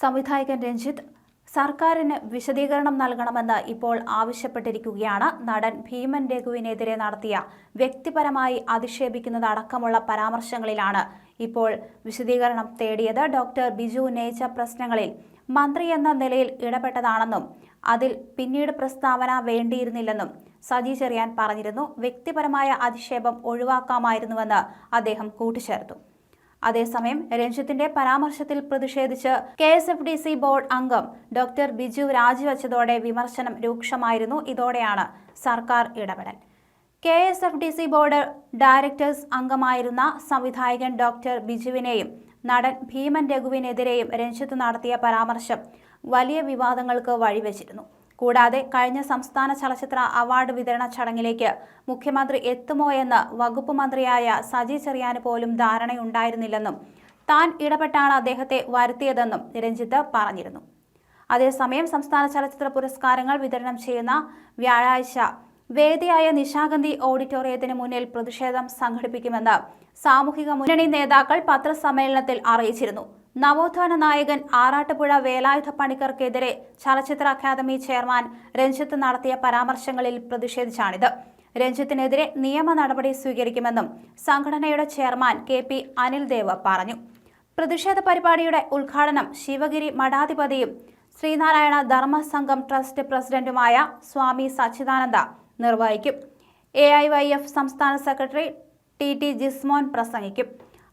സംവിധായകൻ രഞ്ജിത്ത് സർക്കാരിന് വിശദീകരണം നൽകണമെന്ന് ഇപ്പോൾ ആവശ്യപ്പെട്ടിരിക്കുകയാണ്. നടൻ ഭീമൻ രഘുവിനെതിരെ നടത്തിയ വ്യക്തിപരമായി അധിക്ഷേപിക്കുന്നതടക്കമുള്ള പരാമർശങ്ങളിലാണ് ഇപ്പോൾ വിശദീകരണം തേടിയത്. ഡോക്ടർ ബിജു ഉന്നയിച്ച പ്രശ്നങ്ങളിൽ മന്ത്രി എന്ന നിലയിൽ ഇടപെട്ടതാണെന്നും അതിൽ പിന്നീട് പ്രസ്താവന വേണ്ടിയിരുന്നില്ലെന്നും സജി ചെറിയാൻ പറഞ്ഞിരുന്നു. വ്യക്തിപരമായ അധിക്ഷേപം ഒഴിവാക്കാമായിരുന്നുവെന്ന് അദ്ദേഹം കൂട്ടിച്ചേർത്തു. അതേസമയം രഞ്ജിത്തിന്റെ പരാമർശത്തിൽ പ്രതിഷേധിച്ച് K S F D C board അംഗം ഡോക്ടർ ബിജു രാജിവെച്ചതോടെ വിമർശനം രൂക്ഷമായിരുന്നു. ഇതോടെയാണ് സർക്കാർ ഇടപെടൽ. K S F D C board directors അംഗമായിരുന്ന സംവിധായകൻ ഡോക്ടർ ബിജുവിനെയും നടൻ ഭീമൻ രഘുവിനെതിരെയും രഞ്ജിത്ത് നടത്തിയ പരാമർശം വലിയ വിവാദങ്ങൾക്ക് വഴിവെച്ചിരുന്നു. കൂടാതെ കഴിഞ്ഞ സംസ്ഥാന ചലച്ചിത്ര അവാർഡ് വിതരണ ചടങ്ങിലേക്ക് മുഖ്യമന്ത്രി എത്തുമോ എന്ന് വകുപ്പ് മന്ത്രിയായ സജി ചെറിയാന് പോലും ധാരണയുണ്ടായിരുന്നില്ലെന്നും താൻ ഇടപെട്ടാണ് അദ്ദേഹത്തെ വരുത്തിയതെന്നും രഞ്ജിത്ത് പറഞ്ഞിരുന്നു. അതേസമയം സംസ്ഥാന ചലച്ചിത്ര പുരസ്കാരങ്ങൾ വിതരണം ചെയ്യുന്ന വ്യാഴാഴ്ച വേദിയായ നിശാഗന്ധി ഓഡിറ്റോറിയത്തിന് മുന്നിൽ പ്രതിഷേധം സംഘടിപ്പിക്കുമെന്ന് സാമൂഹിക മുന്നണി നേതാക്കൾ പത്രസമ്മേളനത്തിൽ അറിയിച്ചിരുന്നു. നവോത്ഥാന നായകൻ ആറാട്ടുപുഴ വേലായുധ പണിക്കർക്കെതിരെ ചലച്ചിത്ര അക്കാദമി ചെയർമാൻ രഞ്ജിത്ത് നടത്തിയ പരാമർശങ്ങളിൽ പ്രതിഷേധിച്ചാണിത്. രഞ്ജിത്തിനെതിരെ നിയമ നടപടി സ്വീകരിക്കുമെന്നും സംഘടനയുടെ chairman K P Anil Dev പറഞ്ഞു. പ്രതിഷേധ പരിപാടിയുടെ ഉദ്ഘാടനം ശിവഗിരി മഠാധിപതിയും ശ്രീനാരായണ ധർമ്മസംഘം ട്രസ്റ്റ് പ്രസിഡന്റുമായ സ്വാമി സച്ചിദാനന്ദ നിർവഹിക്കും. എ സംസ്ഥാന സെക്രട്ടറി ടി ടി ജിസ്മോൻ പ്രസംഗിക്കും.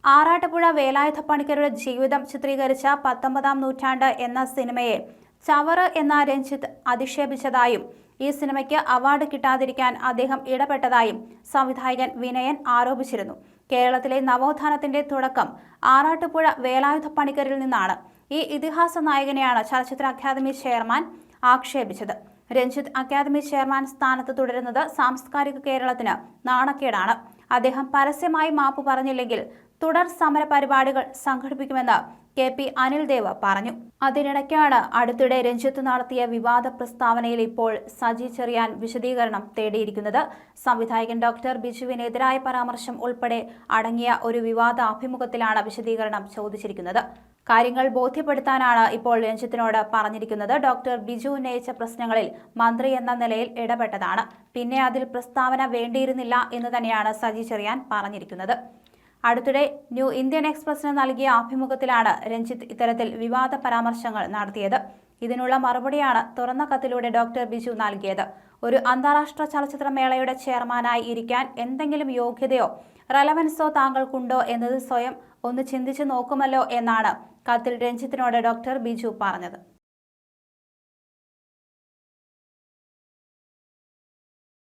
ആറാട്ടുപുഴ വേലായുധ പണിക്കരുടെ ജീവിതം ചിത്രീകരിച്ച പത്തൊമ്പതാം നൂറ്റാണ്ട് എന്ന സിനിമയെ ചവറ് എന്ന രഞ്ജിത്ത് അധിക്ഷേപിച്ചതായും ഈ സിനിമയ്ക്ക് അവാർഡ് കിട്ടാതിരിക്കാൻ അദ്ദേഹം ഇടപെട്ടതായും സംവിധായകൻ വിനയൻ ആരോപിച്ചിരുന്നു. കേരളത്തിലെ നവോത്ഥാനത്തിന്റെ തുടക്കം ആറാട്ടുപുഴ വേലായുധ പണിക്കരിൽ നിന്നാണ്. ഈ ഇതിഹാസ നായകനെയാണ് ചലച്ചിത്ര അക്കാദമി ചെയർമാൻ ആക്ഷേപിച്ചത്. രഞ്ജിത്ത് അക്കാദമി ചെയർമാൻ സ്ഥാനത്ത് തുടരുന്നത് സാംസ്കാരിക കേരളത്തിന് നാണക്കേടാണ്. അദ്ദേഹം പരസ്യമായി മാപ്പ് പറഞ്ഞില്ലെങ്കിൽ തുടർ സമര പരിപാടികൾ സംഘടിപ്പിക്കുമെന്ന് കെ പി അനിൽദേവ് പറഞ്ഞു. അതിനിടയ്ക്കാണ് അടുത്തിടെ രഞ്ജിത്ത് നടത്തിയ വിവാദ പ്രസ്താവനയിൽ ഇപ്പോൾ സജി ചെറിയാൻ വിശദീകരണം തേടിയിരിക്കുന്നത്. സംവിധായകൻ ഡോക്ടർ ബിജുവിനെതിരായ പരാമർശം ഉൾപ്പെടെ അടങ്ങിയ ഒരു വിവാദ അഭിമുഖത്തിലാണ് വിശദീകരണം ചോദിച്ചിരിക്കുന്നത്. കാര്യങ്ങൾ ബോധ്യപ്പെടുത്താനാണ് ഇപ്പോൾ രഞ്ജിത്തിനോട് പറഞ്ഞിരിക്കുന്നത്. ഡോക്ടർ ബിജു ഉന്നയിച്ച പ്രശ്നങ്ങളിൽ മന്ത്രി എന്ന നിലയിൽ ഇടപെട്ടതാണ്. പിന്നെ അതിൽ പ്രസ്താവന വേണ്ടിയിരുന്നില്ല എന്ന് തന്നെയാണ് സജി ചെറിയാൻ പറഞ്ഞിരിക്കുന്നത്. അടുത്തിടെ ന്യൂ ഇന്ത്യൻ എക്സ്പ്രസിന് നൽകിയ ആഭിമുഖത്തിലാണ് രഞ്ജിത്ത് ഇത്തരത്തിൽ വിവാദ പരാമർശങ്ങൾ നടത്തിയത്. ഇതിനുള്ള മറുപടിയാണ് തുറന്ന കത്തിലൂടെ ഡോക്ടർ ബിജു നൽകിയത്. ഒരു അന്താരാഷ്ട്ര ചലച്ചിത്രമേളയുടെ ചെയർമാനായി ഇരിക്കാൻ എന്തെങ്കിലും യോഗ്യതയോ റെലവൻസോ താങ്കൾക്കുണ്ടോ എന്നത് സ്വയം ഒന്ന് ചിന്തിച്ചു നോക്കുമല്ലോ എന്നാണ് കത്തിൽ രഞ്ജിത്തിനോട് ഡോക്ടർ ബിജു പറഞ്ഞത്.